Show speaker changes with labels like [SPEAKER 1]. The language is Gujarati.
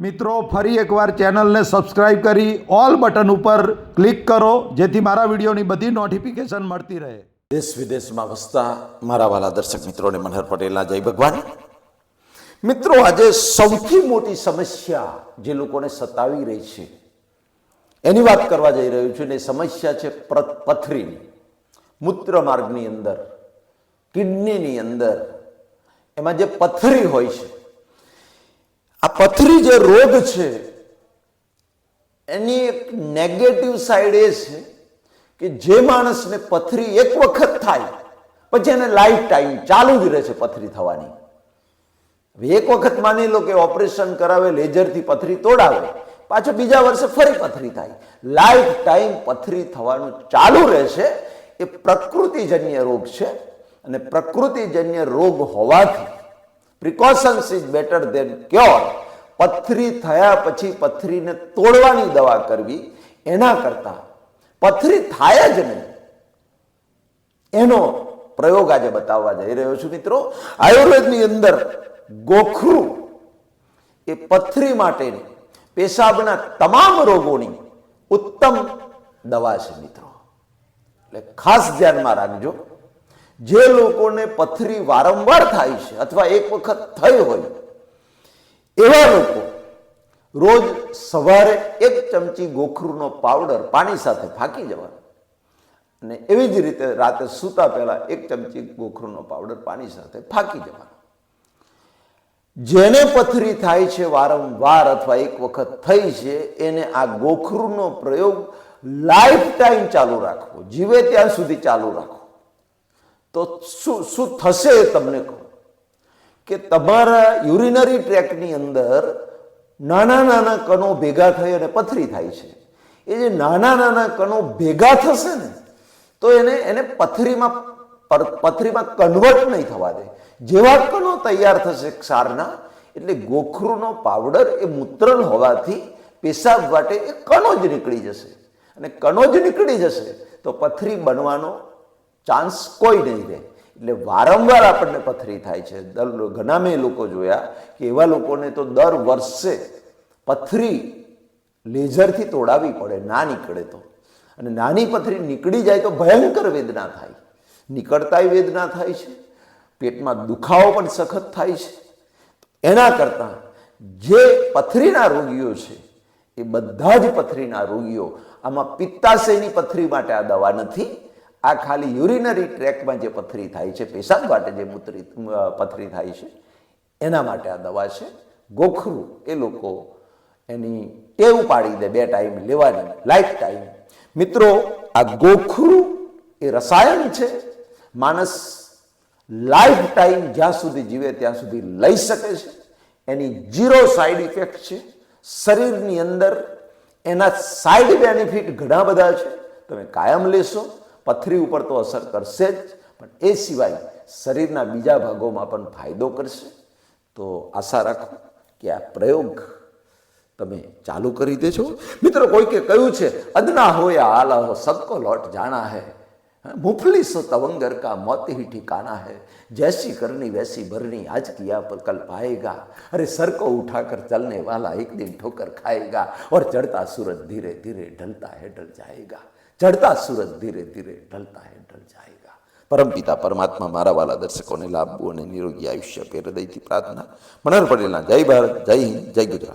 [SPEAKER 1] મિત્રો, ફરી એકવાર ચેનલને સબસ્ક્રાઇબ કરી ઓલ બટન ઉપર ક્લિક કરો, જેથી મારા વિડીયોની બધી નોટિફિકેશન મળતી રહે.
[SPEAKER 2] દેશ વિદેશમાં વસતા મારા વાલા દર્શક મિત્રોને મનહર પટેલના જય ભગવાન. મિત્રો, આજે સૌથી મોટી સમસ્યા જે લોકોને સતાવી રહી છે, એની વાત કરવા જઈ રહ્યો છું ને સમસ્યા છે પથરીની. મૂત્ર માર્ગની અંદર, કિડનીની અંદર. એમાં જે પથરી હોય છે આ પથરી જે રોગ છે, એની એક નેગેટિવ સાઈડ એ છે કે જે માણસને પથરી એક વખત થાય, પછી એને લાઈફ ટાઈમ ચાલુ જ રહે છે પથરી થવાની. એક વખત માની લો કે ઓપરેશન કરાવે લેઝરથી પથરી તોડાવે, પાછો બીજા વર્ષે ફરી પથરી થાય. લાઈફ ટાઈમ પથરી થવાનું ચાલુ રહેશે એ પ્રકૃતિજન્ય રોગ છે, અને પ્રકૃતિજન્ય રોગ હોવાથી precautions is better than cure પથરી થયા પછી પથરીને તોડવાની દવા કરવી એના કરતા. પથરી થાય જ નહીં. એનો પ્રયોગ આજે બતાવવા જઈ રહ્યો છું મિત્રો. આયુર્વેદની અંદર ગોખરું એ પથરી માટેની પેશાબના તમામ રોગોની ઉત્તમ દવા છે મિત્રો. એટલે ખાસ ધ્યાનમાં રાખજો. જે લોકોને પથરી વારંવાર થાય છે અથવા એક વખત થઈ હોય, એવા લોકો રોજ સવારે એક ચમચી ગોખરુનો પાવડર પાણી સાથે ફાંકી જવાનો અને એવી જ રીતે રાતે સૂતા પહેલા એક ચમચી ગોખરુનો પાવડર પાણી સાથે ફાંકી જવાનો જેને પથરી થાય છે વારંવાર અથવા એક વખત થઈ છે, એને આ ગોખરુનો પ્રયોગ લાઈફ ટાઈમ ચાલુ રાખવો, જીવે ત્યાં સુધી ચાલુ રાખવો. તો શું શું થશે તમને કહું? કે તમારા યુરિનરી ટ્રેકની અંદર નાના નાના કણો ભેગા થઈ અને પથરી થાય છે. એ જે નાના નાના કણો ભેગા થશે ને, તો એને એને પથરીમાં પથરીમાં કન્વર્ટ નહીં થવા દે. જેવા કણો તૈયાર થશે ક્ષારના, એટલે ગોખરુનો પાવડર એ મૂત્રલ હોવાથી પેશાબ માટે એ કણો જ નીકળી જશે. અને કણો જ નીકળી જશે, તો પથરી બનવાનો ચાન્સ કોઈ નહીં રહે. એટલે વારંવાર આપણને પથરી થાય છે. દર- ઘણા લોકો જોયા કે એવા લોકોને તો દર વર્ષે પથરી લેઝરથી તોડાવી પડે, ના નીકળે તો. અને નાની પથરી નીકળી જાય તો ભયંકર વેદના થાય. નીકળતાય વેદના થાય છે. પેટમાં દુખાવો પણ સખત થાય છે. એના કરતાં જે પથરીના રોગીઓ છે, એ બધા જ પથરીના રોગીઓ આમાં પિત્તાશયની પથરી માટે આ દવા નથી આ ખાલી યુરિનરી ટ્રેકમાં જે પથરી થાય છે, પેશાબ માટે જે મૂત્રી પથરી થાય છે, એના માટે આ દવા છે. ગોખરું એ લોકો એની ટેવ પાડી દે બે ટાઈમ લેવાની લાઈફ ટાઈમ મિત્રો, આ ગોખરું એ રસાયણ છે. માણસ લાઈફ ટાઈમ જ્યાં સુધી જીવે ત્યાં સુધી લઈ શકે છે. એની જીરો સાઈડ ઇફેક્ટ છે. શરીરની અંદર એના સાઈડ બેનિફિટ ઘણા બધા છે. તમે કાયમ લેશો પથરી ઉપર તો અસર કરશે જ પણ એ સિવાય શરીરના બીજા ભાગોમાં પણ ફાયદો કરશે તો આશા રાખો કે આ પ્રયોગ તમે ચાલુ કરી દેજો મિત્રો કોઈકે કહ્યું છે અદના હોય આલા હો સબકો લોટ જાણા હૈ मुफली सो तवंगर का मौत ही ठिकाना है जैसी करनी वैसी भरनी आज किया पर कल पाएगा अरे सर को उठाकर चलने वाला एक दिन ठोकर खाएगा और चढ़ता सूरज धीरे धीरे ढलता है ढल जाएगा ચડતા સૂરજ ધીરે ધીરે ઢલતા હે ઢલ જાયગા પરમપિતા પરમાત્મા મારા વાલા દર્શકોને લાભવું અને નિરોગી આયુષ્ય આપે હૃદયથી પ્રાર્થના મનર પટેલના જય ભારત જય હિન્દ જય ગુજરાત